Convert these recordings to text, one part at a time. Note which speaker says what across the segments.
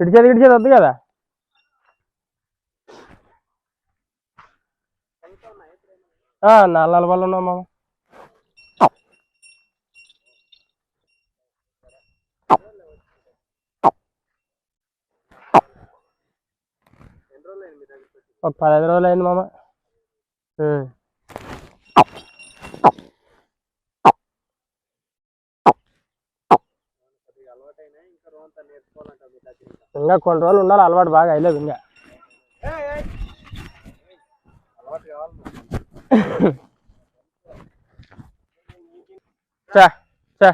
Speaker 1: ఇడిచేది ఇడిచేది వద్దు కదా? నాలుగు నాలుగు వాళ్ళు ఉన్నాం మామ. ఒక పదహైదు రోజులు అయింది మామ ఇంకా కొన్ని రోజులు ఉండాలి అలవాటు బాగా అయ్యలేదు ఇంకా. చా చా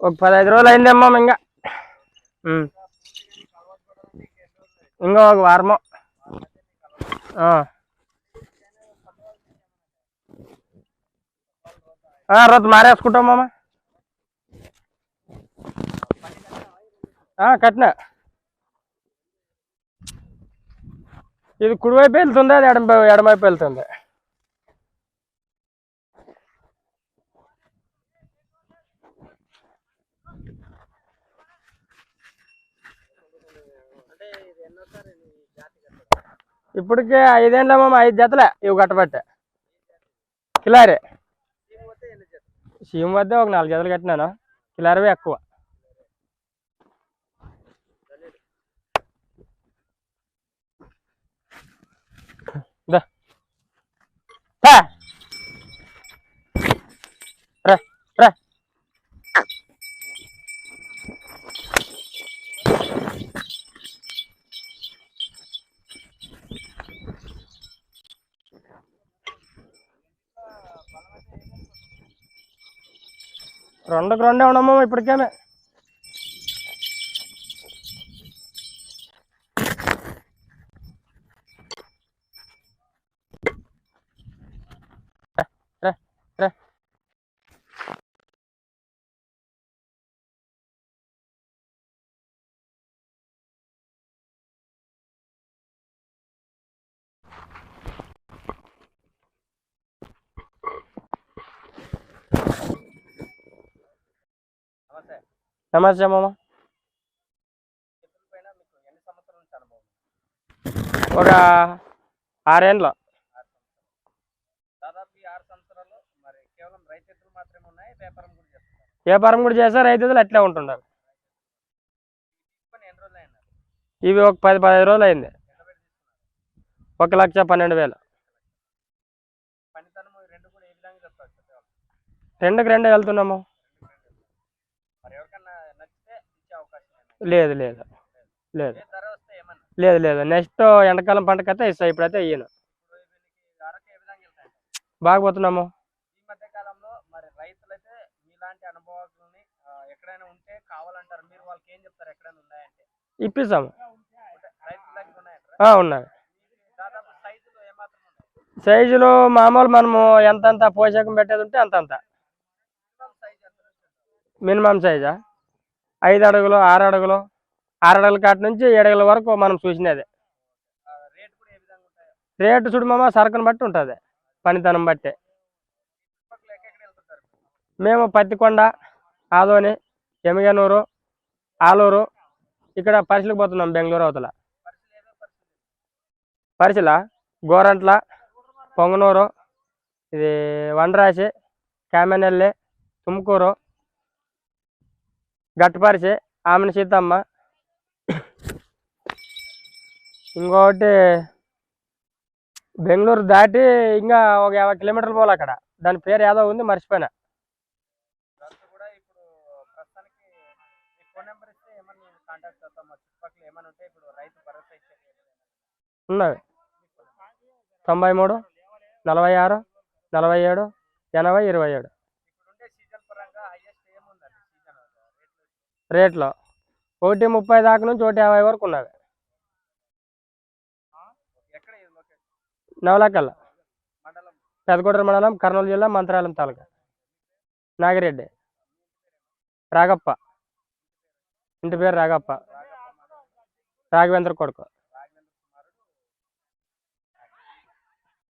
Speaker 1: ఒక పదహైదు రోజులు అయిందేమో ఇంకా. ఇంకా ఒక వారము. ఆ. రోజు మారేసుకుంటాం మామ. ఆ, కట్టినా. ఇది కుడివైపు వెళ్తుంది అది ఎడమ ఎడమవైపు వెళ్తుంది. ఇప్పటికే ఐదేళ్ళ మామ ఐదు జతలే ఇవి కట్టబట్టే. కిలారే. సీఎం వద్ద ఒక నాలుగు జతలు కట్టినాను. కిలారవే ఎక్కువ. రెండుకు రెండే ఉండమ్మా ఇప్పటికేనే. నమస్తే మామ ఒక ఆరేండ్ల.
Speaker 2: దాదాపు ఈ ఆరు సంవత్సరాలు మరి కేవలం రైతులు మాత్రమే ఉన్నాయి వ్యాపారం కూడా
Speaker 1: చేస్తే రైతులు అట్లే ఉంటున్నారు. ఇవి ఒక పది పదిహేను రోజులు అయింది. ఒక లక్ష పన్నెండు వేలు. రెండుకి రెండే వెళ్తున్నాము. లేదు లేదు. లేదు. లేదు లేదు. నెక్స్ట్ ఎండాకాలం పంటకైతే ఇస్తాయి ఇప్పుడైతే ఇయ్యను.
Speaker 2: ఇప్పుడు వీళ్ళకి ధరకు ఏ విధంగా వెళ్తాయి
Speaker 1: బాగా పోతున్నాము.
Speaker 2: ఈ మధ్య కాలంలో మరి రైతులైతే మీలాంటి అనుభవాలని ఎక్కడైనా ఉంటే కావాలంటారు. మీరు వాళ్ళకి ఏం చెప్తారు? ఎక్కడైనా ఉన్నాయంటే.
Speaker 1: ఇప్పిస్తాము. ఉన్నాయి.
Speaker 2: సైజులు
Speaker 1: మామూలు మనము ఎంతంత పోషకం పెట్టేది ఉంటే అంతంత? మినిమం సైజా? ఐదు అడుగులు ఆరు అడుగులు ఆరు అడుగుల కాటి నుంచి ఏడు అడుగుల వరకు మనం చూసినది.
Speaker 2: రేట్ కూడా ఏ విధంగా ఉంటాయి?
Speaker 1: రేటు చూడు మామ సరుకుని బట్టి ఉంటుంది పనితనం బట్టి. మేము పత్తికొండ ఆదోని ఎమగనూరు ఆలూరు ఇక్కడ పరిశీలికి పోతున్నాం బెంగళూరు అవతల. పరిశీల? గోరంట్ల పొంగనూరు ఇది వండరాశి కామెనెల్లి తుమ్కూరు గట్టుపరిచి ఆమెను సీతమ్మ. ఇంకొకటి బెంగళూరు దాటి ఇంకా ఒక యాభై కిలోమీటర్లు పోవాలి అక్కడ. దాని పేరు ఏదో ఉంది మర్చిపోయినా. ఉన్నది. తొంభై మూడు నలభై ఆరు నలభై ఏడు ఎనభై ఇరవై ఏడు. రేట్లో.
Speaker 2: రేట్లు
Speaker 1: ఒకటి ముప్పై దాకా నుంచి ఒకటి యాభై వరకు ఉన్నది
Speaker 2: ఎక్కడ ఇది
Speaker 1: మండలం కర్నూలు జిల్లా మంత్రాలయం తాలూకా. నాగిరెడ్డి. రాగప్ప. ఇంటి పేరు రాగప్ప. రాఘవేంద్ర కొడుకు.